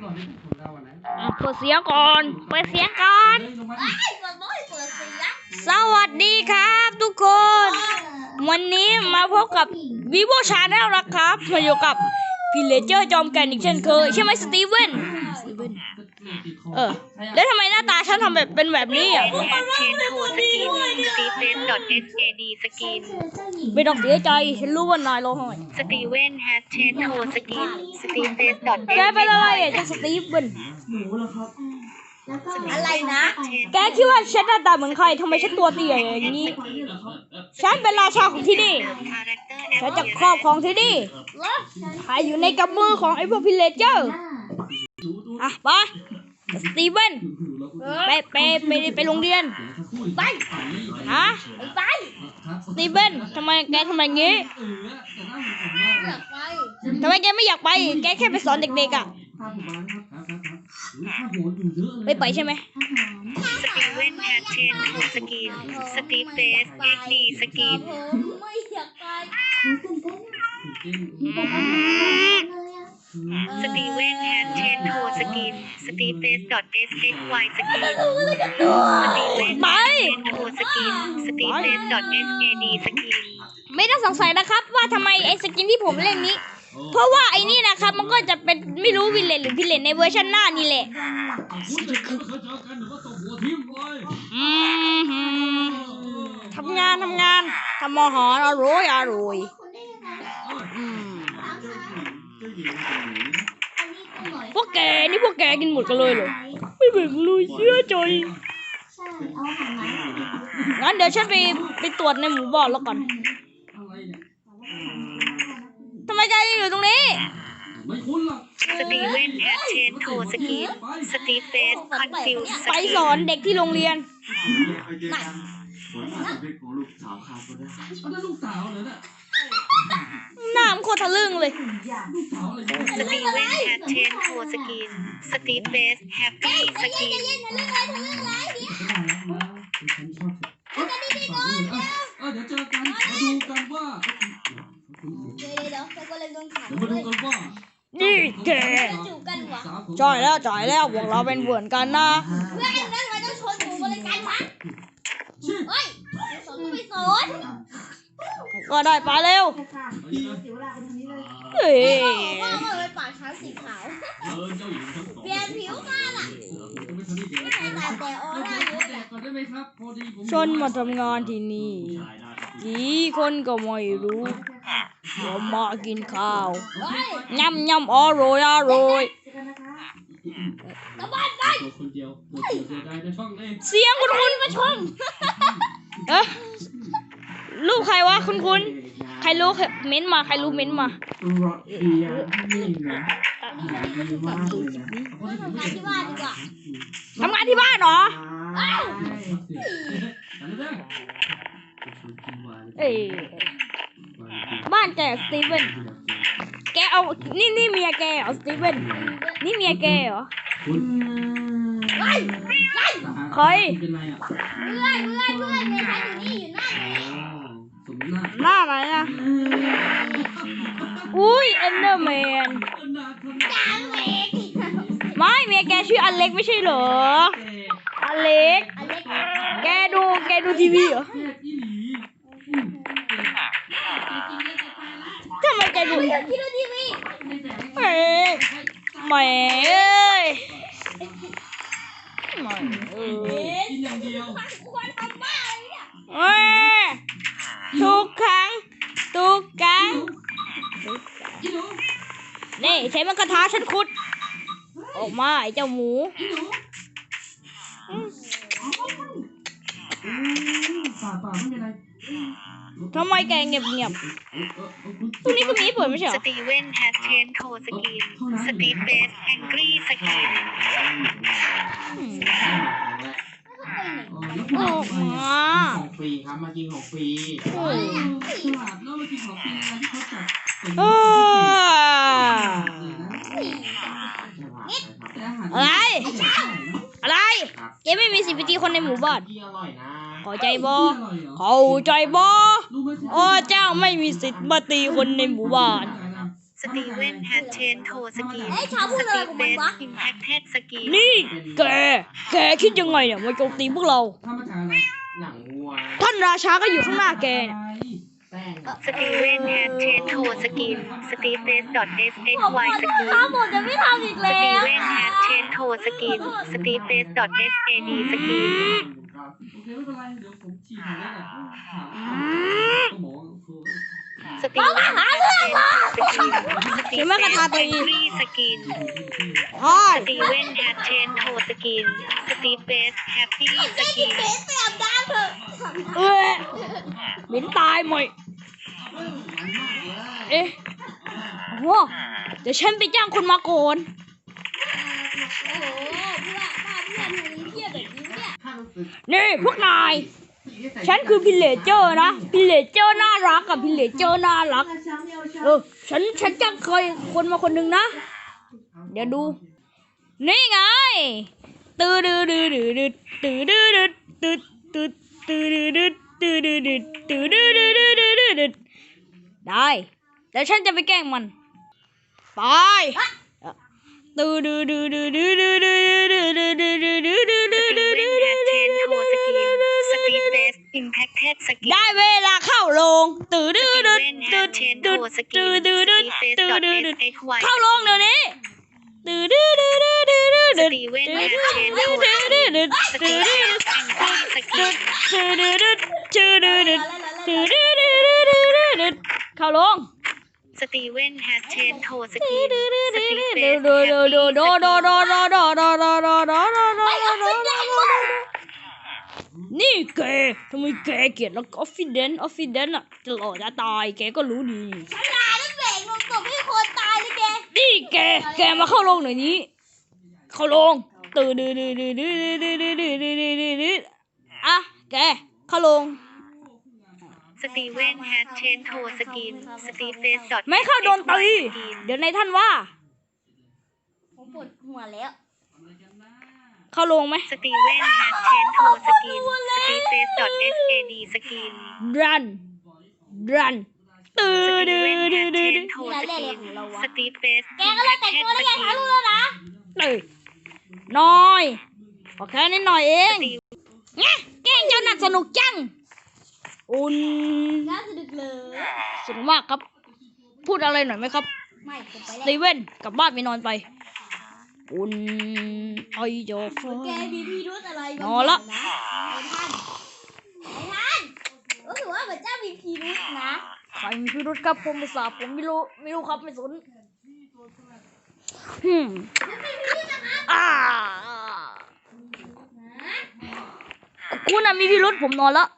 หล่อนนี่ผมเราอะนะอะเปิดเสียงก่อน เปิดเสียงก่อนเฮ้ยลงมาดิไอ้เปิดบ่อยเปิดเสียงสวัสดีครับทุกคน วันนี้มาพบกับ vivo channel นะครับ มาอยู่กับพี่เลเจอร์จอมแกนอีกเช่นเคย ใช่ไหมสตีเวนสตีเวน เออ แล้วทำไมหน้าตาฉันทำแบบเป็นแบบนี้อะ แอดเชนโทสกินสตีเฟน .sad สกินไม่ต้องเสียใจ ฉันรู้ว่านายร้องไห้สตีเวนแฮชเชนโทสกินสตีเฟนแกเป็นอะไรอะเจะสตีเวนอะไรนะ แกคิดว่าฉันหน้าตาเหมือนใครทำไมฉันตัวเตี้ยอย่างนี้ ฉันเป็นราชาของที่นี่คาแรคเตอร์ฉันจะครอบครองที่นี่ใครอยู่ในกำมือของไอ้พวกพิเลเจอร์ อะไป สตีเวนไปไปไปไปโรงเรียน ไปฮะไปสตีเวนทำไมแกทำไมงี้เออแต่หน้าเหมือนผมมากอยากไปทำไมแกไม่อยากไป แกแค่ไปสอนเด็กๆอะภาพผมมาครับครับครับครับอุ้ยภาพโหดอยู่เยอะเลยไม่ไปใช่ไหมสตีเวนแฮชเชนโทสกินสตีเฟสเอ็กดีสกินผมไม่อยากไปตื่นเต้น สตีเวนแฮชเชนโทสกินสตีเฟส .sxy สกินสตีเวนไป โทสกินสตีเฟส .sad สกินไม่ต้องสงสัยนะครับ ว่าทำไมไอ้สกินที่ผมเล่นนี้ เพราะว่าไอ้นี่นะครับ มันก็จะเป็นไม่รู้วิลเลนหรือพิเลนในเวอร์ชันหน้านี่แหละอุ้ยเดี๋ยวเคยเจอกันเดี๋ยวก็ตบหัวทิ่มเลยอืมหืมทำงานทำงานทำอาหารอร่อยอร่อย พวกแกนี่พวกแกกินหมดกันเลยเหรอไม่แบ่งเลยเชื่อใจใช่เอาอาหารมางั้นเดี๋ยวฉันไปไปตรวจในหมู่บ้านแล้วกันอะไรเนี่ยทำไมแกยังอยู่ตรงนี้ไม่คุ้นหรอกสตีเวนแฮชเชนโทสกินสตีเฟสคอนฟิวสไปกิสอนเด็กที่โรงเรียน ผลอาจจะเป็นของลูกสาวข้าก็ได้อันนั้นลูกสาวเลยนะหน้ามนโคตรทะลึ่งเลย ลูกสาวอะไรเนี่ยสตีเวนแฮชเชนโทสกิน สตีเฟสแฮปปี้สกินไม่ได้แล้วนะฉันชอบเออเออเดี๋ยวเจอกันมาดูกันว่าเดี๋ยวเดี๋ยวเดี๋ยวกูเลยโดนขังเดี๋ยวมาดูกันว่านี่แกจูบกันวะใช่แล้วจ่ายแล้วพวกเราเป็นเพื่อนกันนะ เพื่อนนั่นทำไมต้องชนหนูกันเลยกันวะเฮ้ยสอ นก็ไม่สอนก็ได้ไปเร็วเฮ้ยว่าว่าไปปากช้างสีขาวเออเจ้าหญิงทั้งสองเปลี่ยนผิวมาล่ะผมไม่ทันได้เจอไม่ใช่แต่แต่ออเออร่าขเยออะแดกก่อนได้ไหมครับพอดีผมชนมาทำงานที่นี่กี่คนก็ไม่รู้ว่ามากินข้าวเฮ้ยยำยำอร่อยอร่อยกลับบ้านไปตัวคนเดียวตัวเดียวเดียวได้ในช่องเองเสียงคุณคุณมาชมเอ๊ะ รูปใครวะคุณคุณใครรู้เม้นมาใครรู้เม้นมาทำงานที่บ้านเหรอเอ้ยบ้านแกสตีเวนแกเอา นี่นี่เมียแกเหรอสตีเวนนี่เมียแกเหรอคุณใครเป็นไรอะเพื่อนเพื่อนเพื่อน หน้าหน้าไหนอะอุ้ยเอนเดอร์แมนนาคนจ้างเมย์ไม่เมียแกชื่ออเล็กไม่ใช่เหรอ อเล็กอเล็กแกดูแกดูทีวีเหรอแค่อีหลีทำไมแกดูที่ดูทีวีเอ้ยแหมเอ้ยแหมเอ้ยกินอย่างเดีย ใช้มันกระทะฉันขุด ออกมาไอ้เจ้าหมูป่าป่าไม่เป็นไรทำไมแกเงียบเงียบตรงนี้ก็มีเปิดไม่ใช่เหสอตีเวนแฮชเชนโทสกินสตีเฟสแองกี้สกินอืมออกมาของฟรีครับมากินของฟรีโอ้ยฉลาดแล้วมากินของกินอะไรที่เขาจัดเอ้ย แต่อาหาร อะไร อะไร แกไม่มีสิทธิ์ไปตีคนในหมู่ บ้านขอยนะเข้าใจบอข่อยเหรอเข้าใจบออเจ้าไม่มีสิทธิ์มาตีคนในหมู่บ้านสตีเวนแฮชเชนโทสกีสตีเฟมันสอิมแพคเทสกีนนี่แกแกคิดยังไงเนี่ยมาโจมตีพวกเราท่านราชาก็อยู่ข้างหน้าแก แป้งสตีเวนแฮชเชนโทสกินสตีเฟสดอทเอสเอ็กผมวายว่าสกินถ้าหมดจะไม่ทำอีกสแล้ตีวเวนแฮชเชนโทสกินสตีเฟสดอทเอสเอดีสกินครับโอเคไม่เป็นไรเดี๋ยวผมฉีดให้ได้ถามหมอคือสตีเวนแฮชเชนโทสกินสตีเห็นเฟไหมสคาถาตัวแอเองงรีสกินใช่สตีเวนแฮชเชนโทสกินสตีเฟสแฮปปี้สกินเบสไปอาบน้ำเถอะ เอ้ยเหม็นตายหมดเอ๊ะโอ้เดี๋ยวฉันไปจ้างคนมาก่อนโอ้โหเพื่อนบ้านเพื่อนทำนี้เทียบแบบนี้เนี่ยนี่พวกนาย ฉันคือพิเลเจอร์นะ พิเลเจอร์น่ารักกับพิเลเจอร์น่ารัก เออ ฉันฉันจ้างเคยคนมาคนหนึ่งนะ เดี๋ยวดู นี่ไงตืดดืดดืดดืดตืดดืดดืดตืดตืดตืดตืดตื ดตืดตืดตืดืดืดืดืดได้แล้วฉันจะไปแกล้งมัน ไปตืดดืดดืดดืดดืดดืดดืดดืดดืดดืดดืดดืดดืดสตีเวนแฮชเชนโทสกินตีเฟสอิมแพคเทสสกินได้เวลาเข้าโรงตืดสดืตีดเวนแฮตืชดเชนโทตืดสกิตืนดตืดสตืดตีเฟสตืดอดทเอสเอ็กวายเข้าโรงเดี๋ยวนี้ตื ดดืดดืดดืดดืดสดืดตีเวนแฮชเชนโทสกินสตีเฟสแองกี้สกินตืดดืดดืดตืดดืดดืดตืดดืดดืดดืดดืดดืดเข้าโรงสตีเวนแฮชเชนโทสกินดืดดืดสดืดตีดืดเฟดืสดแฮดืปดปี้ดืดสดืดกินดืดดืดดืดดืดดืดดืดดืดดืดดืดนี่แกทำไมแกเกลียดแล้วออฟฟิเดนออฟฟิเดนอะจะหล่อจะตายแกก็รู้ดีฉลาแล้วเบรกลงตบให้คนตาย นี่แก แกมาเข้าโรงหน่อยนี้ เข้าโรงตื่นดื้อดื้อดื้อดื้อดื้อดื้อดื้อดื้อดื้อดื้อดื้ออะแก เข้าโรงสตีเวนแฮชเชนโทสกินสตีเฟสดอทไม่เข้าโดนตีเดี๋ยวในท่านว่า ผมปวดหัวแล้ว เข้าโรงไหมสตีเวนแฮชเชนโทสกินสตีเฟสดอทเอสเอดีสกินรันรัน ตื่สนตีดื้อเวนแฮดื้อชเชดื้อนโทสกินสตีเฟสแกก็เลยแต่งตัวได้แกทั้งรู้แล้วนะตื่นน้อยโอเคนิดหน่อยเองแงะแกงเจ้าหนักสนุกจังอุ่นน่าสนุกเลยสนุกมากครับ พูดอะไรหน่อยไหมครับไม่สตีเวนกลับบ้านไปนอนไปอุ่นไอโยฟแกมีพิรุธอะไรนอนละ ใครมีพิรุธครับผมไม่ทราบผมไม่รู้ไม่รู้ครับไม่สนฮึมอ่าคุณน่ะมีพิรุธผมนอนแล้ว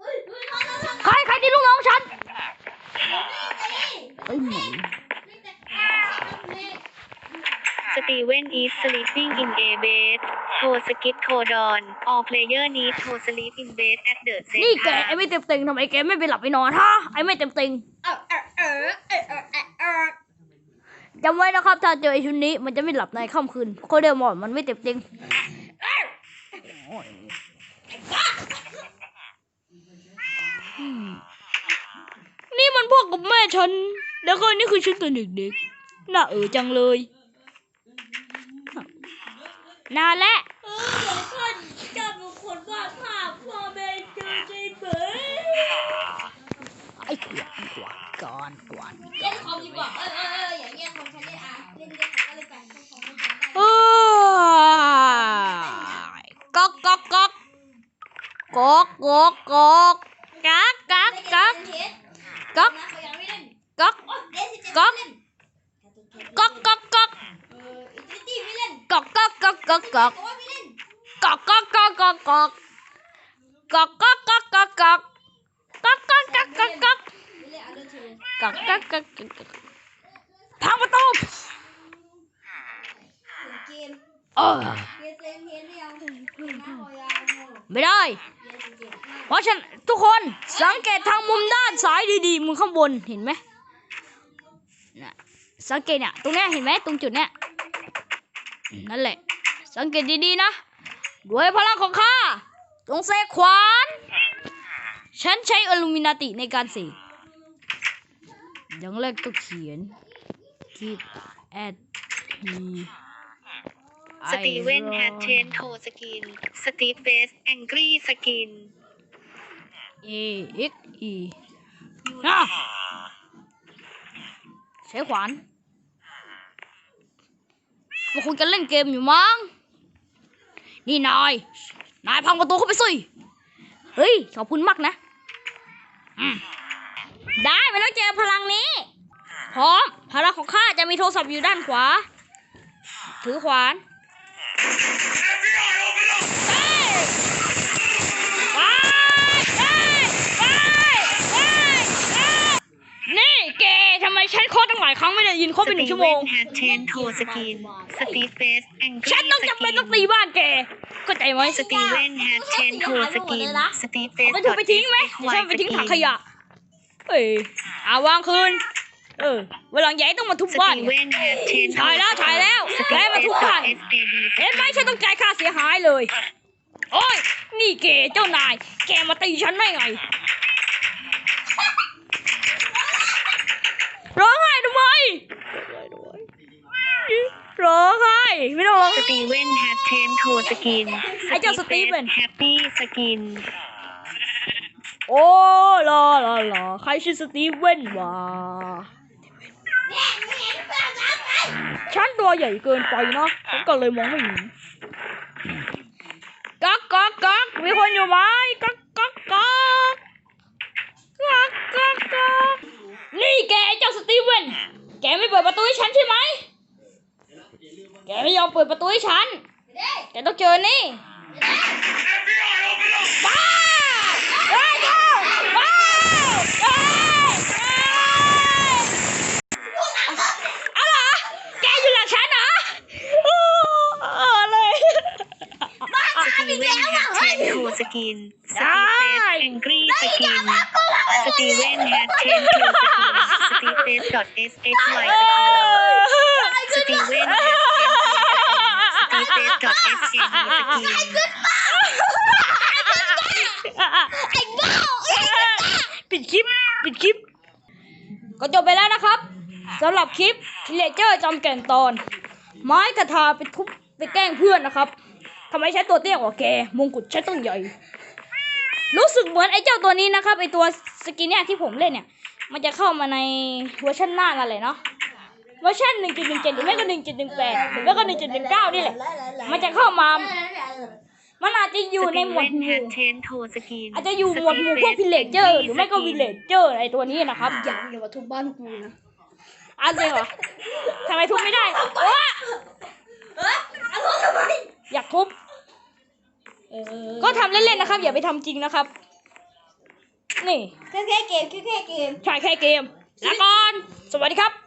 เฮ้ยเฮ้ยนอนแล้วนอนใครใครที่ลูกน้องฉันเอ้ยหมูสตีเวนอีสสลีปปิ้งอินเอเบส โทสกิปโทดอน all player need to sleep in bed at the same นี่แกไอ้ไม่เต็มต็งทำไมแกไม่ไปหลับไปนอนฮะไอ้ไม่เต็มต็งจำไว้นะครับถ้าเจอไอ้ชุดนี้มันจะไม่หลับในค่ำคืนโคเดลมอนมันไม่เต็มต็งนี่มันพ่อกับแม่ฉัน แล้วก็นี่คือฉันตอนเด็กๆน่าเออจังเลยนานแล้ว เออเดี๋ยวท่านเจ้าเป็นคนวาดภาพพ่อแม่เจอใจไหม ไอ้ขวานขวานก่อนขวาน เล่นคอมดีกว่าเออเออเอออย่างเงี้ยคนฉันเล่นอะเล่นเล่นเขาก็เลยไปเล่นคอมไม่ได้ เอ้ย ก๊อกก๊อกก๊อกก๊อกก๊อกก๊อกกักกักกักก๊อกก๊อกก๊อกก๊อกก๊อกก๊อกเอออินฟินิตี้ไม่เล่นก๊อกก๊อกก๊อกก๊อกก๊อกเพราะว่าไม่เล่นก๊อกก๊อกก๊อกก๊อกก๊อกก๊อกก๊อกก๊อกก๊อกก๊อกก๊อกก๊อกก๊อกก๊อกก๊อกไม่เล่นอันเดอร์เทนก๊อกก๊อกก๊อกก๊อกพังประตูเกมเออ ไม่ได้ เพราะฉะนันทุกคนสังเกตทางมุมด้านซ้ายดีๆมึงข้างบนเห็นไหมนะสังเกตเนี่ยตรงเนี้ยเห็นไหมตรงจุดเนี้ยนั่นแหละ สังเกตดีๆนะด้วยพลังของข้าจงเสกขวานฉันใช้อลูมินาติในการเสกอย่างแรกก็เขียน keep at p สตีเวนแฮทเชนโทสกิน สตีฟเบสแองกี้สกิน a x e นะใช้ขวานมาคุยกันเล่นเกมอยู่มั้ง นี่นาย นายพังประตูเข้าไปสิ เฮ้ย ขอบคุณมากนะอืมได้ไม่ต้องเจอพลังนี้ พร้อม พลังของข้าจะมีโทรศัพท์อยู่ด้านขวา ถือขวาน ค้ดตั้งหลายครั้งไม่ได้ยินโค้ดไปหนึ่งชั่วโมงสตีเวนแฮทเชนโทสกินสตีฟเบสแองกี้ฉันต้องจำเป็นต้องตีบ้านแกเข้าใจไหมสตีเวนแฮทเชนโทสกินสตีฟเบสมันถูกไปทิ้งไหมเดี๋ยวฉันไปทิ้งถังขยะเอ้ยอาวางคืน เออวันหลังอย่าให้ต้องมาทุบสบ้านตีเวนแฮทเชนถ่ายแล้วถ่ายแล้วสตีแล้วมาทุบบ้านเอสเอดีเห็นไหมฉันต้องจ่ายค่าเสียหายเลย โอ้ยนี่เกเจ้านาย แกมาตีฉันได้ไงร้องไห้ทำไมร้องไห้ไม่ต้องร้องสตีเวนแฮทเชนโทสกินไอ้เจ้าสตีเวนแฮปปี้สกินโอ้ลาลาลาใครชื่อสตีเวนวะ ฉันตัวใหญ่เกินไปเนาะฉันก็เลยมองไม่เห็นกักกักกักมีคนอยู่ไหมกักกักกักกักกักกักนี่แกไอ้เจ้าสตีเวนแกไม่เปิดประตูให้ฉันใช่ไหมแกไม่ยอมเปิดประตูให้ฉันแกต้องเจอนี่ ป้าเฮ้ยเจ้าว้าวเฮ้ยเฮ้ยอะไรอแกอยู่หลังฉันเหรอโอ้อะไร สตีเวนแฮทเชนโทส กิน สตีเฟสแองกี้สกิน สตีเวนแฮทเชนโทสกินสตีเฟสดอทเอสเอสไวสกินสตีเวนแฮทเชนโทสกินสตีเฟสดอทเอสเอดีสกินไอ้บ้าปิดคลิป ปิดคลิป ก็จบไปแล้วนะครับสำหรับคลิปเลเจอร์จำแก่นตอน ไม้กระทาไปทุบไปแกล้งเพื่อนนะครับ ทำไมใช้ตัวเตี้ยกว่าแกมงกุฎใช้ต้องใหญ่ รู้สึกเหมือนไอ้เจ้าตัวนี้นะครับไอ้ตัวสกินเนี่ยที่ผมเล่นเนี่ย มันจะเข้ามาในเวอร์ชันหน้านั่นแหละเนาะเวอร์ชันหนึ่งจุดหนึ่งเจ็ดหรือไม่ก็หนึ่งจุดหนึ่งแปดหรือไม่ก็หนึ่งจุดหนึ่งเก้านี่แหละ มันจะเข้ามา มันอาจจะอยู่ในหมวดหแฮมู่ทเชนโทสกินอาจจะอยู่หมวดหมู่พวกวิลเลจเจอร์หรือไม่ก็วิลเลจเจอร์ไอตัวนี้นะครับอย่าอย่ามาทุบบ้านกูนะอันจริงเหรอทำไมทุบไม่ได้โอ๊ะเฮ้ยเอาทุบทำไมอยากทุบ ก็ทำเล่นๆนะครับ อย่าไปทำจริงนะครับ นี่แค่แค่เกมแค่แค่เกม ใช่แค่เกม แล้วก่อน สวัสดีครับ